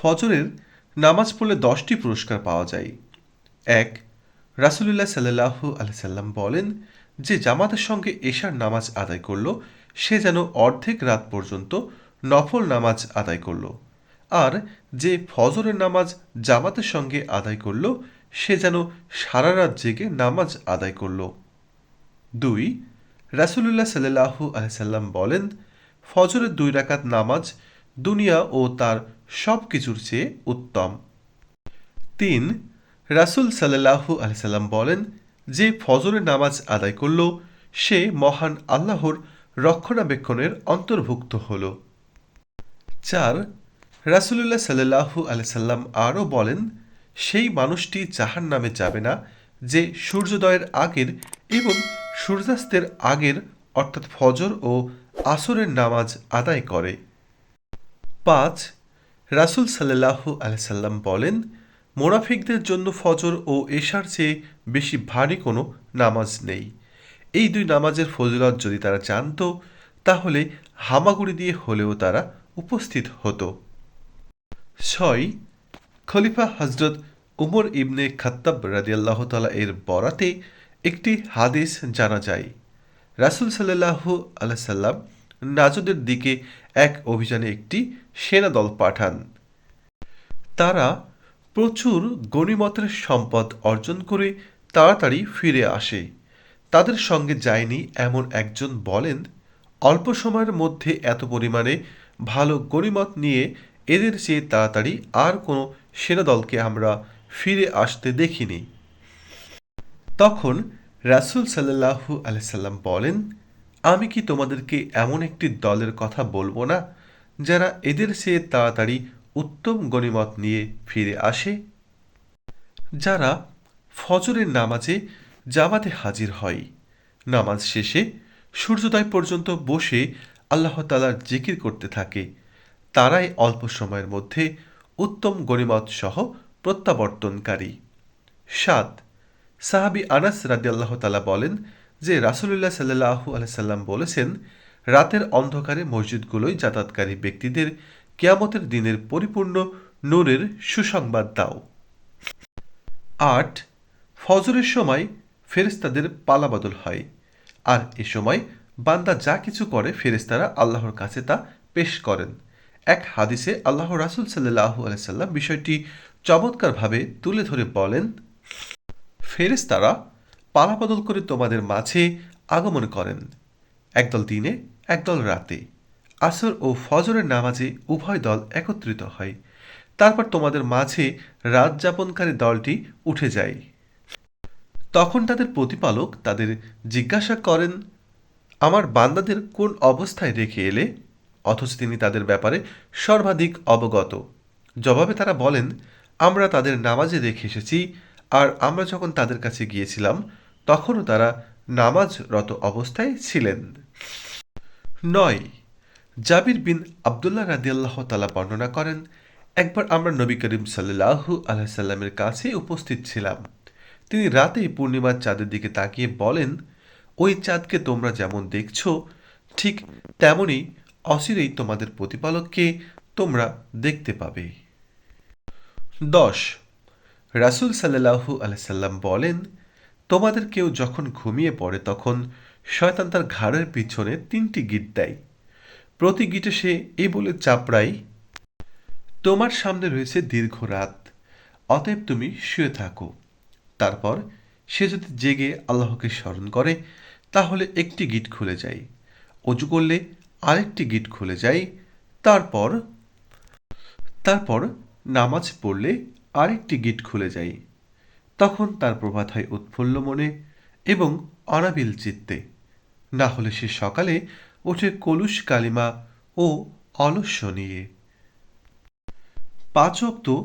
ফজরের নামাজ পড়লে দশটি পুরস্কার পাওয়া যায়। এক, রাসুলুল্লাহ সাল্লাহু আলসাল্লাম বলেন, যে জামাতের সঙ্গে এশার নামাজ আদায় করল, সে যেন অর্ধেক রাত পর্যন্ত নফল নামাজ আদায় করল। আর যে ফজরের নামাজ জামাতের সঙ্গে আদায় করল, সে যেন সারা রাত জেগে নামাজ আদায় করল। দুই, রাসুলুল্লাহ সাল্লাহু আলসাল্লাম বলেন, ফজরের দুই রাকাত নামাজ দুনিয়া ও তার সব কিছুর চেয়ে উত্তম। তিন, রাসুল সাল্লাহু আলসাল্লাম বলেন, যে ফজরের নামাজ আদায় করল, সে মহান আল্লাহর রক্ষণাবেক্ষণের অন্তর্ভুক্ত হল। চার, রাসুলুল্লাহ সাল্লাহু আলসাল্লাম আরও বলেন, সেই মানুষটি জাহান নামে যাবে না যে সূর্যোদয়ের আগের এবং সূর্যাস্তের আগের, অর্থাৎ ফজর ও আসরের নামাজ আদায় করে। পাঁচ রাসুল সাল্লাহু আলসাল্লাম বলেন, মোনাফিকদের জন্য ফজর ও এশার চেয়ে বেশি ভারী কোনো নামাজ নেই। এই দুই নামাজের ফজিলত যদি তারা জানত, তাহলে হামাগুড়ি দিয়ে হলেও তারা উপস্থিত হতো। ছয়, খলিফা হজরত উমর ইবনে খাত্তাব রাদিয়াল্লাহ তালা এর বরাতে একটি হাদিস জানা যায়। রাসুল সাল্লাহু আল্লাহ সাল্লাম নাজদের দিকে এক অভিযানে একটি সেনাদল পাঠান। তারা প্রচুর গণিমতের সম্পদ অর্জন করে তাড়াতাড়ি ফিরে আসে। তাদের সঙ্গে যায়নি এমন একজন বলেন, অল্প সময়ের মধ্যে এত পরিমাণে ভালো গণিমত নিয়ে এদের চেয়ে তাড়াতাড়ি আর কোনো সেনাদলকে আমরা ফিরে আসতে দেখিনি। তখন রাসুল সাল্লাহু আলাইসাল্লাম বলেন আমি কি তোমাদেরকে এমন একটি দলের কথা বলব না, যারা এদের চেয়ে তাড়াতাড়ি উত্তম গণিমত নিয়ে ফিরে আসে? যারা ফজরের নামাজে জামাতে হাজির হয়। নামাজ শেষে সূর্যোদয় পর্যন্ত বসে আল্লাহ তালার জিকির করতে থাকে। তারাই অল্প সময়ের মধ্যে উত্তম গণিমত সহ প্রত্যাবর্তনকারী। সাত, সাহাবি আনাস রাদিয়াল্লাহ তালা বলেন যে রাসুলুল্লাহ সাল্লাহু আলাইসাল্লাম বলেছেন, রাতের অন্ধকারে মসজিদগুলোই যাতায়াতকারী ব্যক্তিদের কেয়ামতের দিনের পরিপূর্ণ নূরের সুসংবাদ দাও। আট, ফজরের সময় ফেরেস্তাদের পালাবদল হয়। আর এ সময় বান্দা যা কিছু করে ফেরেস্তারা আল্লাহর কাছে তা পেশ করেন। এক হাদিসে আল্লাহ রাসুল সাল্লাহু আলাইসাল্লাম বিষয়টি চমৎকারভাবে তুলে ধরে বলেন ফেরেস্তারা পালাবদল করে তোমাদের মাঝে আগমন করেন। একদল দিনে, একদল রাতে। আসর ও ফজরের নামাজে উভয় দল একত্রিত হয়। তারপর তোমাদের মাঝে রাত যাপনকারী দলটি উঠে যায়। তখন তাদের প্রতিপালক তাদের জিজ্ঞাসা করেন, আমার বান্দাদের কোন অবস্থায় রেখে এলে? অথচ তিনি তাদের ব্যাপারে সর্বাধিক অবগত। জবাবে তারা বলেন, আমরা তাদের নামাজে রেখে এসেছি, আর আমরা যখন তাদের কাছে গিয়েছিলাম তখনও তারা নামাজরত অবস্থায় ছিলেন। নয়, জাবির বিন আবদুল্লাহ রাদিয়াল্লাহ তালা বর্ণনা করেন, একবার আমরা নবী করিম সাল্লাহু আলাইসাল্লামের কাছে উপস্থিত ছিলাম। তিনি রাতেই পূর্ণিমার চাঁদের দিকে তাকিয়ে বলেন, ওই চাঁদকে তোমরা যেমন দেখছ, ঠিক তেমনই অচিরেই তোমাদের প্রতিপালককে তোমরা দেখতে পাবে দশ, রাসুল সাল্লাহু আলাইসাল্লাম বলেন তোমাদের কেউ যখন ঘুমিয়ে পড়ে, তখন শয়তান তার ঘাড়ের পিছনে তিনটি গিট দেয়। প্রতি গিটে সে এ বলে চাপড়াই তোমার সামনে রয়েছে দীর্ঘ রাত, অতএব তুমি শুয়ে থাকো। তারপর সে যদি জেগে আল্লাহকে স্মরণ করে, তাহলে একটি গিট খুলে যায়। অজু করলে আরেকটি গিট খুলে যায়। তারপর তারপর নামাজ পড়লে আরেকটি গিট খুলে যায়। তখন তার প্রভাত হয় উৎফুল্ল মনে এবং অনাবিল চিত্তে। না হলে সে সকালে ওঠে কলুষ কালিমা ও অলস্য নিয়ে। পাঁচ অক্ত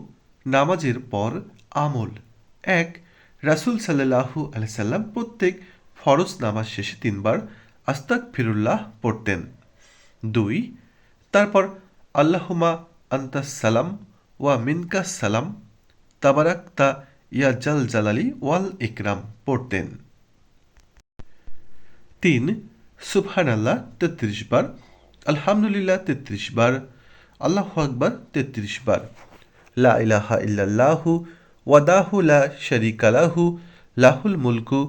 নামাজের পর আমল। এক, রাসুল সাল্লাহু আলাইসাল্লাম প্রত্যেক ফরজ নামাজ শেষে তিনবার আস্তাক ফিরুল্লাহ পড়তেন। দুই, তারপর আল্লাহুমা আন্তাস সালাম ওয়া মিনকা সালাম তাবারাক তা ইয়া জাল জালালি ওয়াল ইকরাম, পড়তেন। তিন সুবহান আল্লাহ তেত্রিশ বার, আলহামদুলিল্লাহ, তেত্রিশ বার, আল্লাহ আকবার, তেত্রিশ বার। লা ইলাহা ইল্লাল্লাহু ওয়াদাহু লা শারিকা লাহু, লাহুল মুলকু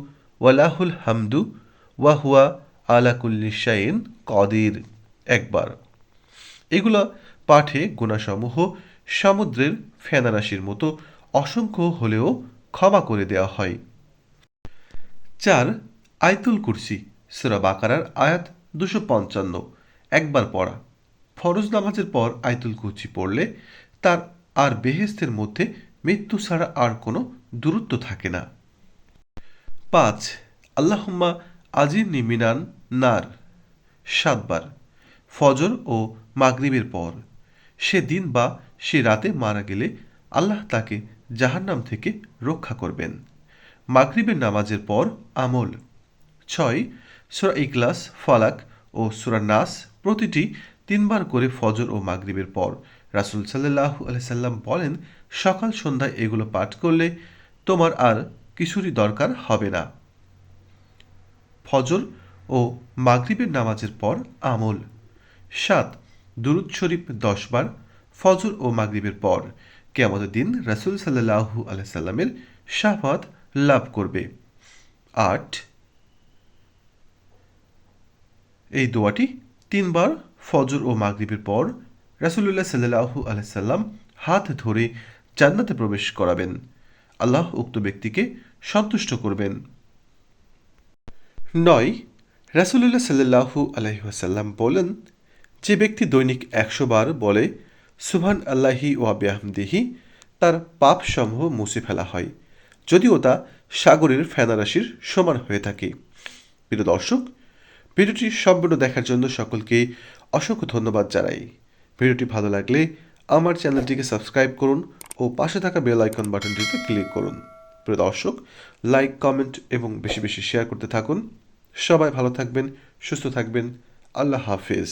ওয়ালাহুল হামদু ওয়াহুয়া আলা কুল্লি শাইন কদির। একবার। এগুলো পাঠে গুণাসমূহ সমুদ্রের ফেনারাশির মতো অসংখ্য হলেও ক্ষমা করে দেওয়া হয়। চার, আয়তুল কুরসি, সুরা বাকারার আয়াত দুশো পঞ্চান্ন। একবার পড়া। ফরজ নামাজের পর আয়তুল কুরসি পড়লে তার আর বেহেস্তের মধ্যে মৃত্যু ছাড়া আর কোনো দূরত্ব থাকে না। পাঁচ, আল্লাহম্মা আজিরনি নিমিনান নার। সাতবার, ফজর ও মাগরিবের পর। সে দিন বা সে রাতে মারা গেলে আল্লাহ তাকে জাহান্নাম থেকে রক্ষা করবেন। মাগরিবের নামাজের পর আমল। ছয়, সুরা ইকলাস ফালাক ও সুরা নাস প্রতিটি তিনবার করে ফজর ও মাগরিবের পর। রাসুল সাল্লাহ সাল্লাম বলেন, সকাল সন্ধ্যায় এগুলো পাঠ করলে তোমার আর কিছুরই দরকার হবে না। ফজর ও মাগরিবের নামাজের পর আমল। সাত, দুরুদ শরীফ দশ বার ফজর ও মাগরিবের পর। কেমতের দিন রাসুল সাল্লাহু আলাইসাল্লামের শাফাত লাভ করবে। আট। এই দোয়াটি তিনবার ফজর ও মাগরিবের পর রাসুলুল্লাহ সাল্লাহু আলাইসাল্লাম হাত ধরে জান্নাতে প্রবেশ করাবেন। আল্লাহ উক্ত ব্যক্তিকে সন্তুষ্ট করবেন। নয়। রাসুলুল্লাহ সাল্লাহু আলহিহাসাল্লাম বলেন, যে ব্যক্তি দৈনিক একশো বার বলে সুবহান আল্লাহি ওয়াবিয়াহমদিহি তার পাপ পাপসমূহ মুছে ফেলা হয়, যদিও তা সাগরের ফেনারাশির সমান হয়ে থাকে। প্রিয় দর্শক, ভিডিওটি সম্পূর্ণ দেখার জন্য সকলকে অসংখ্য ধন্যবাদ জানাই। ভিডিওটি ভালো লাগলে আমার চ্যানেলটিকে সাবস্ক্রাইব করুন ও পাশে থাকা বেল আইকন বাটনটিতে ক্লিক করুন। প্রিয় দর্শক, লাইক, কমেন্ট এবং বেশি বেশি শেয়ার করতে থাকুন। সবাই ভালো থাকবেন, সুস্থ থাকবেন। আল্লাহ হাফিজ।